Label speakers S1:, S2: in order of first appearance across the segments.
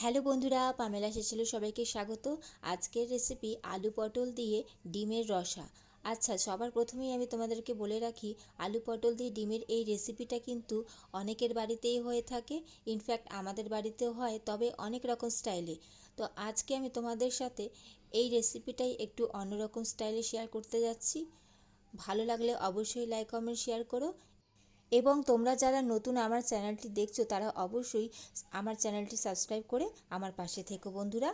S1: Hello বন্ধুরা, Pamela এসেছিল সবাইকে স্বাগত। আজকের রেসিপি আলু পটল দিয়ে ডিমের রসা। আচ্ছা সবার প্রথমেই আমি তোমাদেরকে বলে রাখি, আলু পটল দিয়ে ডিমের এই রেসিপিটা কিন্তু অনেকের বাড়িতেই হয়ে থাকে। ইনফ্যাক্ট আমাদের বাড়িতেও হয়, তবে অনেক রকম স্টাইলে তো আজকে আমি তোমাদের সাথে এই রেসিপিটাই একটু অন্যরকম স্টাইলে শেয়ার করতে যাচ্ছি। ভালো লাগলে অবশ্যই লাইক কমেন্ট শেয়ার করো। এবং তোমরা যারা নতুন আমার চ্যানেলটি দেখছ, তারা অবশ্যই আমার চ্যানেলটি সাবস্ক্রাইব করে আমার পাশে থেকো বন্ধুরা।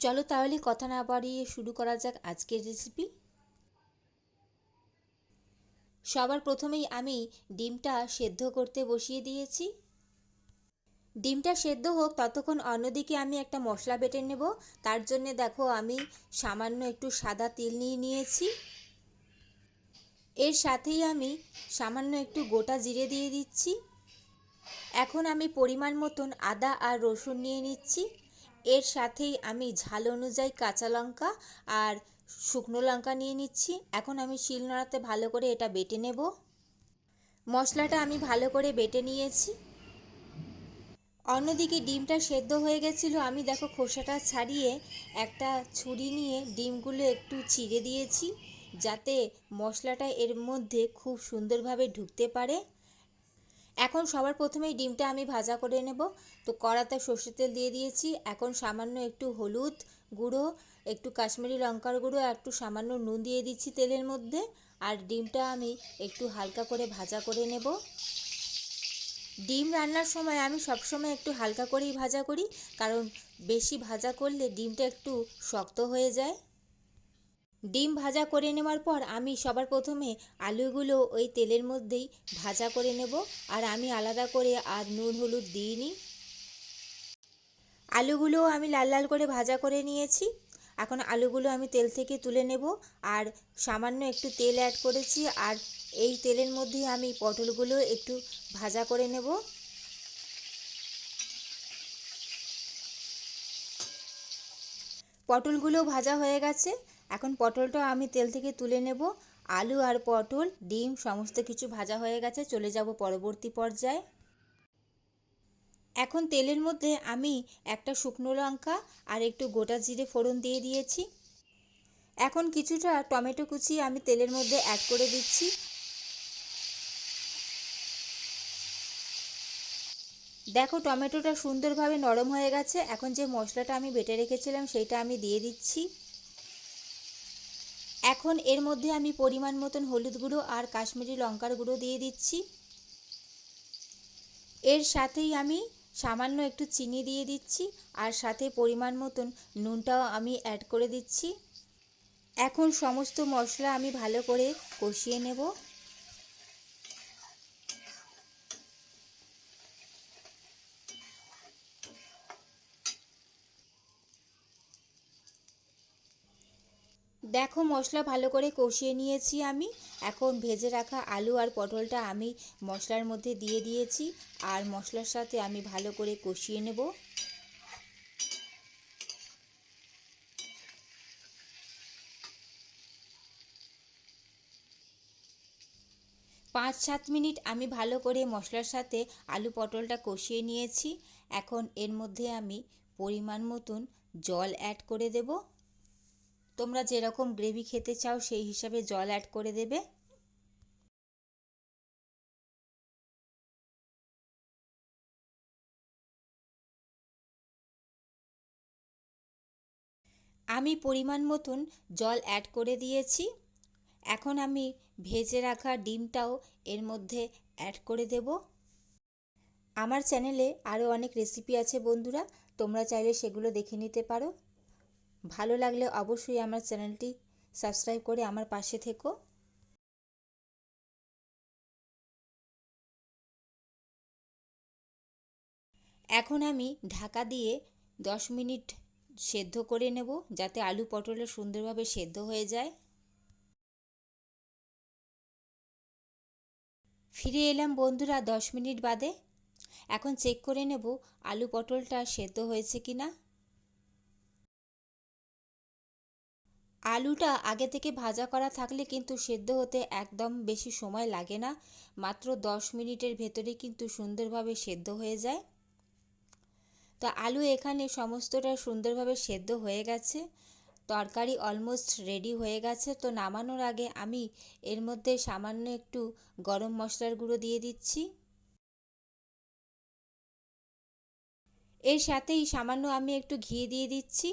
S1: চলো তাহলে কথা না বাড়িয়ে শুরু করা যাক আজকের রেসিপি সবার প্রথমেই আমি ডিমটা সেদ্ধ করতে বসিয়ে দিয়েছি। ডিমটা সেদ্ধ হোক, ততক্ষণ অন্যদিকে আমি একটা মশলা বেটে নেব। তার জন্য দেখো আমি সামান্য একটু সাদা তিল নিয়ে নিয়েছি। এর সাথেই আমি সামান্য একটু গোটা জিরে দিয়ে দিচ্ছি। এখন আমি পরিমাণ মতন আদা আর রসুন নিয়ে নিচ্ছি। এর সাথেই আমি ঝাল অনুযায়ী কাঁচা লঙ্কা আর শুকনো লঙ্কা নিয়ে নিচ্ছি। এখন আমি শিল নোড়াতে ভালো করে এটা বেটে নেব। মশলাটা আমি ভালো করে বেটে নিয়েছি। অন্যদিকে ডিমটা সেদ্ধ হয়ে গেছিল। আমি দেখো খোসাটা ছাড়িয়ে একটা ছুরি নিয়ে ডিমগুলো একটু চিড়ে দিয়েছি। যাতে মশলাটা এর মধ্যে খুব সুন্দরভাবে ঢুকতে পারে। এখন সবার প্রথমেই ডিমটা আমি ভাজা করে নেব। তো কড়াতে সর্ষের তেল দিয়ে দিয়েছি। এখন সামান্য একটু হলুদ গুঁড়ো, একটু কাশ্মীরি লঙ্কার গুঁড়ো একটু সামান্য নুন দিয়ে দিচ্ছি তেলের মধ্যে। আর ডিমটা আমি একটু হালকা করে ভাজা করে নেব। ডিম রান্নার সময় আমি সবসময় একটু হালকা করেই ভাজা করি, কারণ বেশি ভাজা করলে ডিমটা একটু শক্ত হয়ে যায়। ডিম ভাজা করে নেওয়ার পর আমি সবার প্রথমে আলুগুলো ওই তেলের মধ্যেই ভাজা করে নেব আর আমি আলাদা করে আর নুন, হলুদ দিইনি। আলুগুলো আমি লাল লাল করে ভাজা করে নিয়েছি। এখন আলুগুলো আমি তেল থেকে তুলে নেব আর সামান্য একটু তেল অ্যাড করেছি আর এই তেলের মধ্যেই আমি পটলগুলো একটু ভাজা করে নেব। পটলগুলো ভাজা হয়ে গেছে। এখন পটলটা আমি তেল থেকে তুলে নেব। আলু আর পটল, ডিম, সমস্ত কিছু ভাজা হয়ে গেছে, চলে যাব পরবর্তী পর্যায়ে। এখন তেলের মধ্যে আমি একটা শুকনো লঙ্কা আর একটু গোটা জিরে ফোড়ন দিয়ে দিয়েছি। এখন কিছুটা টমেটো কুচি আমি তেলের মধ্যে অ্যাড করে দিচ্ছি। দেখো টমেটোটা সুন্দরভাবে নরম হয়ে গেছে। এখন যে মশলাটা আমি বেটে রেখেছিলাম সেইটা আমি দিয়ে দিচ্ছি। এখন এর মধ্যে আমি পরিমাণ মতন হলুদ গুঁড়ো আর কাশ্মীরি লঙ্কার গুঁড়ো দিয়ে দিচ্ছি। এর সাথেই আমি সামান্য একটু চিনি দিয়ে দিচ্ছি আর সাথে পরিমাণ মতন নুনটাও আমি অ্যাড করে দিচ্ছি। এখন সমস্ত মশলা আমি ভালো করে কষিয়ে নেব। দেখো মশলা ভালো করে কষিয়ে নিয়েছি আমি। এখন ভেজে রাখা আলু আর পটলটা আমি মশলার মধ্যে দিয়ে দিয়েছি আর মশলার সাথে আমি ভালো করে কষিয়ে নেব। পাঁচ সাত মিনিট আমি ভালো করে মশলার সাথে আলু পটলটা কষিয়ে নিয়েছি। এখন এর মধ্যে আমি পরিমাণ মতন জল অ্যাড করে দেবো। তোমরা যেরকম গ্রেভি খেতে চাও, সেই হিসাবে জল অ্যাড করে দেবে। আমি পরিমাণ মতন জল অ্যাড করে দিয়েছি। এখন আমি ভেজে রাখা ডিমটাও এর মধ্যে অ্যাড করে দেব। আমার চ্যানেলে আরও অনেক রেসিপি আছে বন্ধুরা, তোমরা চাইলে সেগুলো দেখে নিতে পারো। ভালো লাগলে অবশ্যই আমার চ্যানেলটি সাবস্ক্রাইব করে আমার পাশে থেকো। এখন আমি ঢাকা দিয়ে দশ মিনিট সেদ্ধ করে নেব যাতে আলু পটলে সুন্দরভাবে সেদ্ধ হয়ে যায়। ফিরে এলাম বন্ধুরা দশ মিনিট বাদে। এখন চেক করে নেব আলু পটলটা সেদ্ধ হয়েছে কি না আলুটা আগে থেকে ভাজা করা থাকলে কিন্তু সেদ্ধ হতে একদম বেশি সময় লাগে না। মাত্র দশ মিনিটের ভেতরে কিন্তু সুন্দরভাবে সেদ্ধ হয়ে যায়। তো আলু এখানে সমস্তটা সুন্দরভাবে সেদ্ধ হয়ে গেছে। তরকারি অলমোস্ট রেডি হয়ে গেছে। তো নামানোর আগে আমি এর মধ্যে সামান্য একটু গরম মশলার গুঁড়ো দিয়ে দিচ্ছি। এর সাথেই সামান্য আমি একটু ঘি দিয়ে দিচ্ছি।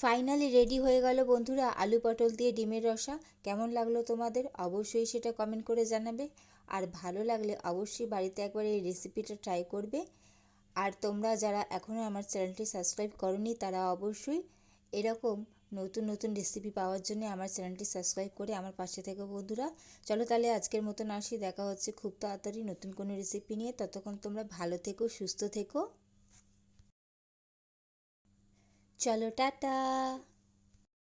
S1: ফাইনালি রেডি হয়ে গেল বন্ধুরা, আলু পটল দিয়ে ডিমের রসা। কেমন লাগল তোমাদের? অবশ্যই সেটা কমেন্ট করে জানাবে। আর ভালো লাগলে অবশ্যই বাড়িতে একবার এই রেসিপিটা ট্রাই করবে। আর তোমরা যারা এখনও আমার চ্যানেলটি সাবস্ক্রাইব করনি, তারা অবশ্যই এরকম নতুন নতুন রেসিপি পাওয়ার জন্য আমার চ্যানেলটি সাবস্ক্রাইব করে আমার পাশে থেকো বন্ধুরা। চলো তাহলে আজকের মতন আসি। দেখা হচ্ছে খুব তাড়াতাড়ি নতুন কোনো রেসিপি নিয়ে। ততক্ষণ তোমরা ভালো থেকো, সুস্থ থেকো। চলো টাটা।